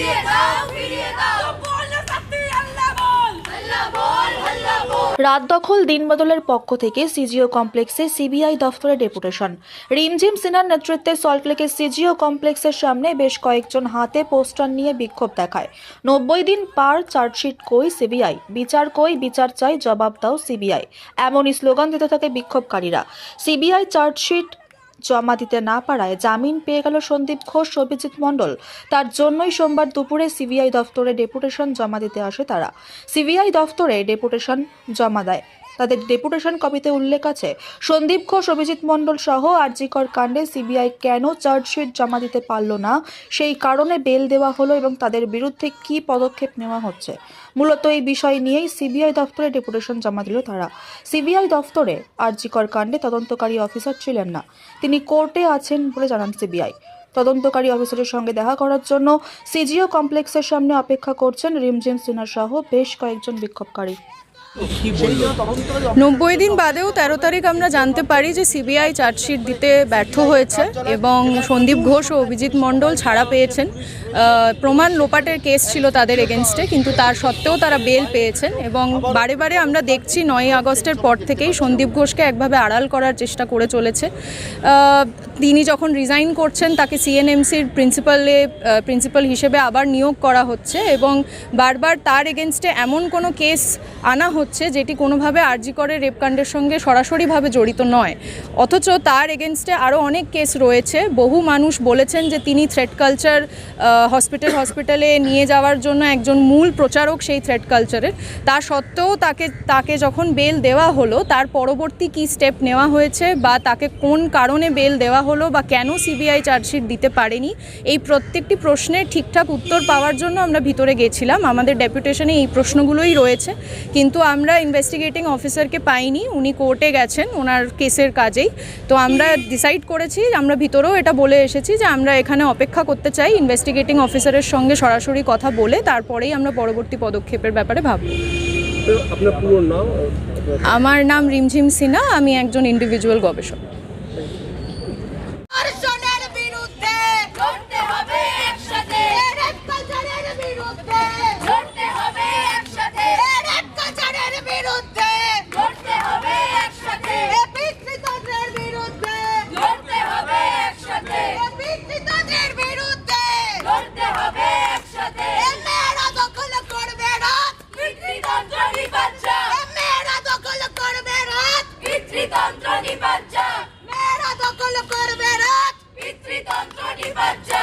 ফিরিয়ে দাও ফিরিয়ে দাও। রাত দখল দিনবদলের পক্ষ থেকে সিজিও কমপ্লেক্সে সিবিআই দফতরে ডেপুটেশন। রিমঝিম সিনহার নেতৃত্বে সল্টলেকের সিজিও কমপ্লেক্সের সামনে বেশ কয়েকজন হাতে পোস্টার নিয়ে বিক্ষোভ দেখায়। নব্বই দিন পার চার্জশিট কই সিবিআই? বিচার কই, বিচার চাই, জবাব দাও সিবিআই। এমনই স্লোগান দিতে থাকে বিক্ষোভকারীরা। সিবিআই চার্জশিট জমা দিতে না পারায় জামিন পেয়ে গেল সন্দীপ ঘোষ, অভিজিৎ মণ্ডল। তার জন্যই সোমবার দুপুরে সিবিআই দফতরে ডেপুটেশন জমা দিতে আসে তারা। সিবিআই দফতরে ডেপুটেশন জমা দেয়। তাদের ডেপুটেশন কপিতে উল্লেখ আছে, সন্দীপ ঘোষ, অভিজিৎ মণ্ডল সহ আরজিকর কাণ্ডে সিবিআই কেন চার্জশিট জমা দিতে পারল না? সেই কারণে বেল দেওয়া হলো এবং তাদের বিরুদ্ধে কি পদক্ষেপ নেওয়া হচ্ছে? মূলত এই বিষয় নিয়েই সিবিআই দফতরে ডেপুটেশন জমা দিল তারা। সিবিআই দফতরে আরজিকর কাণ্ডে তদন্তকারী অফিসার ছিলেন না। তিনি কোর্টে আছেন বলে জানান সিবিআই। তদন্তকারী অফিসারের সঙ্গে দেখা করার জন্য সিজিও কমপ্লেক্সের সামনে অপেক্ষা করছেন রিমঝিম সিনহা সহ বেশ কয়েকজন বিক্ষোভকারী। নব্বই দিন বাদেও তেরো তারিখ আমরা জানতে পারি যে সিবিআই চার্জশিট দিতে ব্যর্থ হয়েছে এবং সন্দীপ ঘোষ ও অভিজিৎ মণ্ডল ছাড়া পেয়েছেন। প্রমাণ লোপাটের কেস ছিল তাদের এগেনস্টে, কিন্তু তার সত্ত্বেও তারা বেল পেয়েছেন এবং বারে বারে আমরা দেখছি নয় আগস্টের পর থেকেই সন্দীপ ঘোষকে একভাবে আড়াল করার চেষ্টা করে চলেছে। তিনি যখন রিজাইন করছেন, তাকে সিএনএমসির প্রিন্সিপালে প্রিন্সিপাল হিসেবে আবার নিয়োগ করা হচ্ছে এবং বারবার তার এগেনস্টে এমন কোনো কেস আনা হচ্ছে যেটি কোনোভাবে আরজি করে রেপকাণ্ডের সঙ্গে সরাসরিভাবে জড়িত নয়। অথচ তার এগেনস্টে আরও অনেক কেস রয়েছে। বহু মানুষ বলেছেন যে তিনি থ্রেড কালচার হসপিটাল হসপিটালে নিয়ে যাওয়ার জন্য একজন মূল প্রচারক সেই থ্রেড কালচারের তা সত্ত্বেও তাকে তাকে যখন বেল দেওয়া হলো, তার পরবর্তী কী স্টেপ নেওয়া হয়েছে বা তাকে কোন কারণে বেল দেওয়া হলো বা কেন সিবিআই চার্জশিট দিতে পারেনি, এই প্রত্যেকটি প্রশ্নের ঠিকঠাক উত্তর পাওয়ার জন্য আমরা ভিতরে গেছিলাম। আমাদের ডেপুটেশনে এই প্রশ্নগুলোই রয়েছে। কিন্তু আমরা ইনভেস্টিগেটিং অফিসারকে পাইনি উনি কোর্টে গেছেন ওনার কেসের কাজেই। তো আমরা ডিসাইড করেছি আমরা ভিতরেও এটা বলে এসেছি যে আমরা এখানে অপেক্ষা করতে চাই ইনভেস্টিগেটিং অফিসারের সঙ্গে সরাসরি কথা বলে তারপরেই আমরা পরবর্তী পদক্ষেপের ব্যাপারে ভাবব। আপনার পুরো নাম? আমার নাম রিমঝিম সিনহা আমি একজন ইন্ডিভিজুয়াল গবেষক ধর্ষণের বিরুদ্ধে লড়তে হবে একসাথে রেপ কালচারের বিরুদ্ধে লড়তে হবে একসাথে রেপ কালচারের বিরুদ্ধে লড়তে হবে একসাথে বিকৃতদের বিরুদ্ধে লড়তে হবে একসাথে বিকৃতদের বিরুদ্ধে লড়তে হবে একসাথে মেয়েরা দখল করবে রাত পিতৃতন্ত্র নিবাচ্চা মেয়েরা দখল করবে রাত পিতৃতন্ত্র নিবাচ্চা মেয়েরা দখল করবে রাত পিতৃতন্ত্র নিবাচ্চা